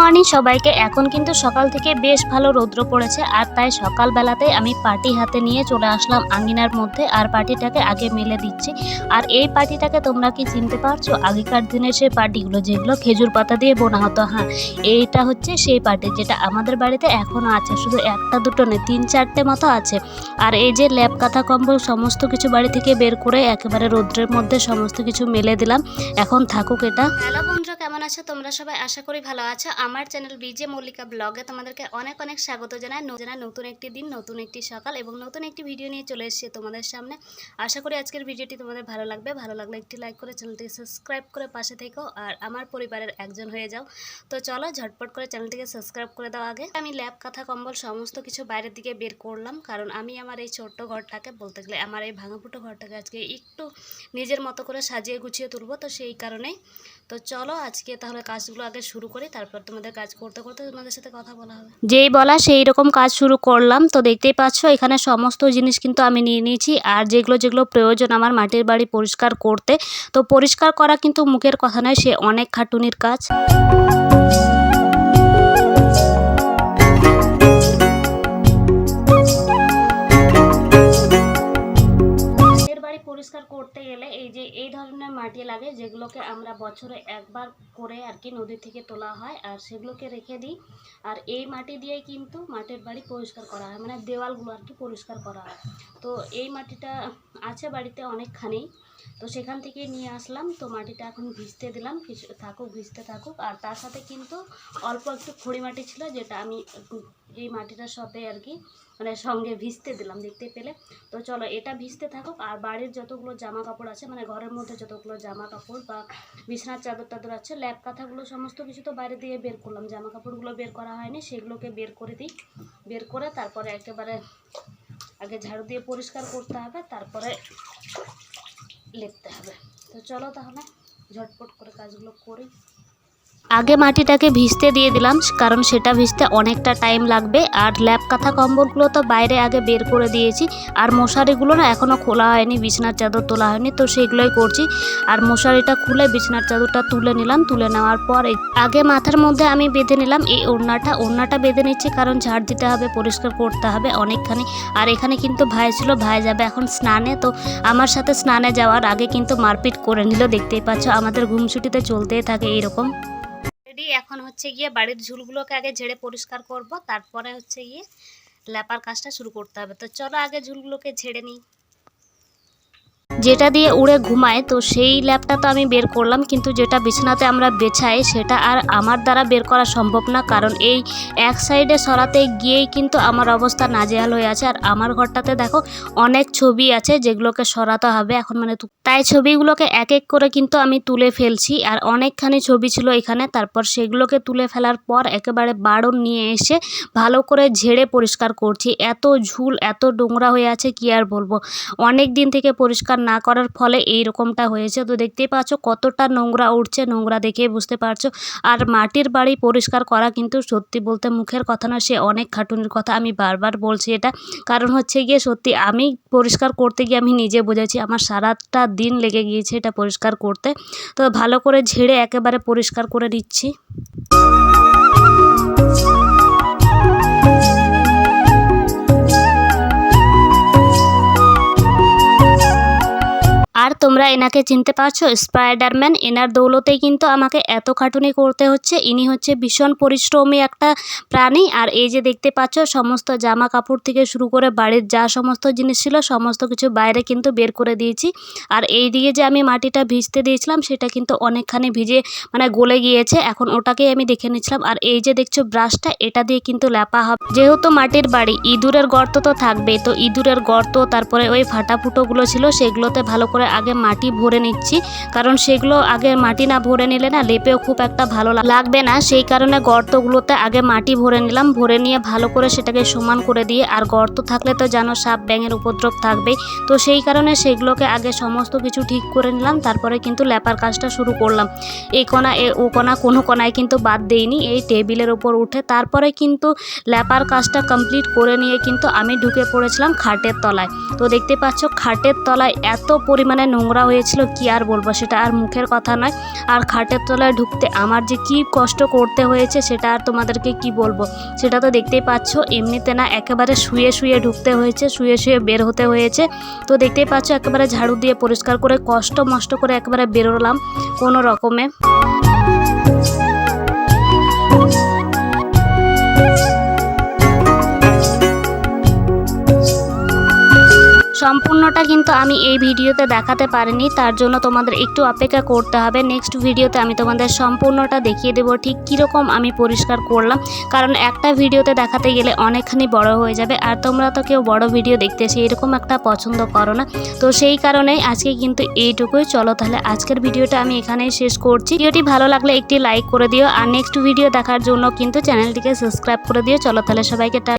Morning সবাইকে, এখন কিন্তু সকাল থেকে বেশ ভালো রৌদ্র পড়েছে আর তাই সকালবেলাতেই আমি পার্টি হাতে নিয়ে চলে আসলাম আঙ্গিনার মধ্যে আর পার্টিটাকে আগে মেলে দিচ্ছি। আর এই পার্টিটাকে তোমরা কি চিনতে পারছ? আগেকার দিনের সেই পার্টিগুলো যেগুলো খেজুর পাতা দিয়ে বোনা হতো হ্যাঁ এইটা হচ্ছে সেই পার্টি যেটা আমাদের বাড়িতে এখনও আছে। শুধু একটা, দুটো নেই তিন, চারটে মতো আছে। আর এই যে ল্যাপ, কাঁথা, কম্বল সমস্ত কিছু বাড়ি থেকে বের করে একেবারে রৌদ্রের মধ্যে সমস্ত কিছু মেলে দিলাম। এখন থাকুক এটা। বন্ধুরা কেমন আছো? তোমরা সবাই আশা করি ভালো আছো। আমার চ্যানেল বিজে মল্লিকা ব্লগে তোমাদেরকে অনেক অনেক স্বাগত জানাই। জানাই, নতুন একটি দিন, নতুন একটি সকাল এবং নতুন একটি ভিডিও নিয়ে চলে এসেছি তোমাদের সামনে। আশা করি আজকের ভিডিওটি তোমাদের ভালো লাগবে। ভালো লাগলে একটি লাইক করে চ্যানেলটিকে সাবস্ক্রাইব করে পাশে থেকো আর আমার পরিবারের একজন হয়ে যাও। তো চলো ঝটপট করে চ্যানেলটিকে সাবস্ক্রাইব করে দাও আগে। আমি ল্যাপ কাঁথা, কম্বল সমস্ত কিছু বাইরের দিকে বের করলাম কারণ আমি আমার এই ছোট্ট ঘরটাকে বলতে গেলে আমার এই ভাঙাফুটো ঘরটাকে আজকে একটু নিজের মতো করে সাজিয়ে গুছিয়ে তুলবো তো সেই কারণেই। তো চলো আজকে তাহলে কাজগুলো আগে শুরু করি, তারপর তোমাদের কাজ করতে করতে তোমাদের সাথে কথা বলা হবে। যেই বলা সেই রকম কাজ শুরু করলাম। তো দেখতেই পাচ্ছ, এখানে সমস্ত জিনিস কিন্তু আমি নিয়ে নিয়েছি। আর যেগুলো যেগুলো প্রয়োজন আমার মাটির বাড়ি পরিষ্কার করতে, তো পরিষ্কার করা কিন্তু মুখের কথা নয়, সে অনেক খাটুনির কাজ। বাড়ি পরিষ্কার করতে গেলে এই যে, এই ধরনের মাটি লাগে যেগুলোকে আমরা বছরে একবার করে আর কি নদী থেকে তোলা হয় আর সেগুলোকে রেখে দিই। আর এই মাটি দিয়েই কিন্তু মাটির বাড়ি পরিষ্কার করা হয় মানে দেওয়ালগুলো আর কি পরিষ্কার করা হয়। তো এই মাটিটা আছে বাড়িতে অনেকখানি, তো সেখান থেকে নিয়ে আসলাম। তো মাটিটা এখন ভিজতে দিলাম থাকুক, ভিজতে থাকুক। আর তার সাথে কিন্তু অল্প একটু খড়ি মাটি ছিল যেটা আমি এই মাটিটার সাথে আর কি মানে সঙ্গে ভিজতে দিলাম দেখতে পেলে। তো চলো এটা ভিজতে থাকুক, আর বাড়ির যতগুলো জামা কাপড় আছে মানে ঘরের মধ্যে যতগুলো জামা কাপড় বা বিছানার চাদর টাদর আছে, ল্যাপ কাঁথাগুলো সমস্ত কিছু তো বাইরে দিয়ে বের করলাম। জামা কাপড়গুলো বের করা হয়নি, সেগুলোকে বের করে দিই। বের করে তারপরে একেবারে আগে ঝাড়ু দিয়ে পরিষ্কার করতে হবে, তারপরে লেপতে হবে। তো চলো তাহলে, ঝটপট করে কাজগুলো করি। আগে মাটিটাকে ভিজতে দিয়ে দিলাম, কারণ সেটা ভিজতে অনেকটা টাইম লাগবে। আর ল্যাপ কাঁথা কম্বলগুলো তো বাইরে আগে বের করে দিয়েছি, আর মশারিগুলো না এখনও খোলা হয়নি, বিছনার চাদর তোলা হয়নি, তো সেগুলোই করছি। আর মশারিটা খুলে বিছনার চাদরটা তুলে নিলাম, তুলে নেওয়ার পর আগে মাথার মধ্যে আমি বেঁধে নিলাম, এই ওড়নাটা ওড়নাটা বেঁধে নিচ্ছি, কারণ ঝাড় দিতে হবে, পরিষ্কার করতে হবে অনেকখানি। আর এখানে কিন্তু ভাই ছিল, ভাই যাবে এখন স্নানে, তো আমার সাথে স্নানে যাওয়ার আগে কিন্তু মারপিট করে নিল, দেখতেই পাচ্ছ, আমাদের ঘুমছুটিতে চলতেই থাকে এইরকম। রেডি এখন হচ্ছে গিয়ে বাড়ির ঝুলগুলোকে আগে ঝেড়ে পরিষ্কার করব, তারপরে হচ্ছে গিয়ে লেপার কাজটা শুরু করতে হবে। তো চলো আগে ঝুলগুলোকে ঝেড়ে নিই। যেটা দিয়ে উড়ে ঘুমায়, তো সেই ল্যাপটা তো আমি বের করলাম। কিন্তু যেটা বিছানাতে আমরা বেছাই, সেটা আর আমার দ্বারা বের করা সম্ভব না। কারণ এই এক সাইডে সরাতে গিয়েই কিন্তু আমার অবস্থা নাজেহাল হয়ে আছে। আর আমার ঘরটাতে দেখো, অনেক ছবি আছে যেগুলোকে সরাতে হবে এখন মানে তাই ছবিগুলোকে এক এক করে কিন্তু আমি তুলে ফেলছি। আর অনেকখানি ছবি ছিল এখানে। তারপর সেগুলোকে তুলে ফেলার পর একেবারে বাড়ন নিয়ে এসে ভালো করে ঝেড়ে পরিষ্কার করছি। এত ঝুল, এত নোংরা হয়ে আছে, কি আর বলব? অনেক দিন থেকে পরিষ্কার না করার ফলে এই রকমটা হয়েছে। তো দেখতেই পাচ্ছ কতটা নোংরা উঠছে নোংরা দেখে বুঝতে পারছ। আর মাটির বাড়ি পরিষ্কার করা কিন্তু সত্যি বলতে মুখের কথা না, সে অনেক খাটুনির কথা। আমি বারবার বলছি এটা। কারণ হচ্ছে গিয়ে সত্যি আমি পরিষ্কার করতে গিয়ে আমি নিজে বুঝেছি, আমার সারাটা দিন লেগে গিয়েছে এটা পরিষ্কার করতে। তো ভালো করে ঝেড়ে একেবারে পরিষ্কার করে দিচ্ছি এনাকে চিনতে পারছ? স্পাইডারম্যান, এনার দৌলতেই কিন্তু আমাকে এত খাটুনি করতে হচ্ছে। ইনি হচ্ছে ভীষণ পরিশ্রমী একটা প্রাণী। আর এই যে দেখতে পাচ্ছ, সমস্ত জামা কাপড় থেকে শুরু করে বাড়ির যা সমস্ত জিনিস ছিল, সমস্ত কিছু বাইরে কিন্তু বের করে দিয়েছি। আর এই দিকে যে আমি মাটিটা ভিজতে দিয়েছিলাম, সেটা কিন্তু অনেকখানি ভিজে মানে গলে গিয়েছে। এখন ওটাকেই আমি দেখে নিচ্ছিলাম আর এই যে দেখছ ব্রাশটা, এটা দিয়ে কিন্তু ল্যাপা হবে। যেহেতু মাটির বাড়ি, ইঁদুরের গর্ত তো থাকবেই। তো ইঁদুরের গর্ত, তারপরে ওই ফাটা ফুটোগুলো ছিল, সেগুলোতে ভালো করে আগে মাটি ভরে নিচ্ছি, কারণ সেগুলো আগে মাটি না ভরে নিলে না লেপেও খুব একটা ভালো লাগবে না। সেই কারণে গর্তগুলোতে আগে মাটি ভরে নিলাম, ভরে নিয়ে ভালো করে সেটাকে সমান করে দিয়ে, আর গর্ত থাকলে তো জানো সাপ ব্যাঙের উপদ্রব থাকবেই। তো সেই কারণে সেগুলোকে আগে সমস্ত কিছু ঠিক করে নিলাম, তারপরে কিন্তু ল্যাপার কাজটা শুরু করলাম। এই এ ও কোনা কোনো কোনায় কিন্তু বাদ দেইনি, এই টেবিলের ওপর উঠে তারপরে কিন্তু ল্যাপার কাজটা কমপ্লিট করে নিয়ে কিন্তু আমি ঢুকে পড়েছিলাম খাটের তলায়। তো দেখতে পাচ্ছ, খাটের তলায় এত পরিমাণে নোংরা হয়েছিল, কি আর বলব? সেটা আর মুখের কথা নয়। আর খাটের তলায় ঢুকতে আমার যে কি কষ্ট করতে হয়েছে, সেটা আর তোমাদেরকে কি বলব? সেটা তো দেখতেই পাচ্ছ, এমনিতে না একেবারে শুয়ে শুয়ে ঢুকতে হয়েছে, শুয়ে শুয়ে বের হতে হয়েছে। তো দেখতেই পাচ্ছ, একেবারে ঝাড়ু দিয়ে পরিষ্কার করে, কষ্ট মষ্ট করে একেবারে বেরোলাম কোনো রকমে। সম্পূর্ণটা কিন্তু আমি এই ভিডিওতে দেখাতে পারিনি, তার জন্য তোমাদের একটু অপেক্ষা করতে হবে। নেক্সট ভিডিওতে আমি তোমাদের সম্পূর্ণটা দেখিয়ে দেবো, ঠিক কীরকম আমি পরিষ্কার করলাম। কারণ একটা ভিডিওতে দেখাতে গেলে অনেকখানি বড় হয়ে যাবে, আর তোমরা তো কেউ বড় ভিডিও দেখতে এরকম একটা পছন্দ করো না। তো সেই কারণেই আজকে কিন্তু এইটুকুই। চলো তাহলে আজকের ভিডিওটা আমি এখানেই শেষ করছি। ভিডিওটি ভালো লাগলে একটি লাইক করে দিও, আর নেক্সট ভিডিও দেখার জন্য কিন্তু চ্যানেলটিকে সাবস্ক্রাইব করে দিও। চলো তাহলে সবাইকে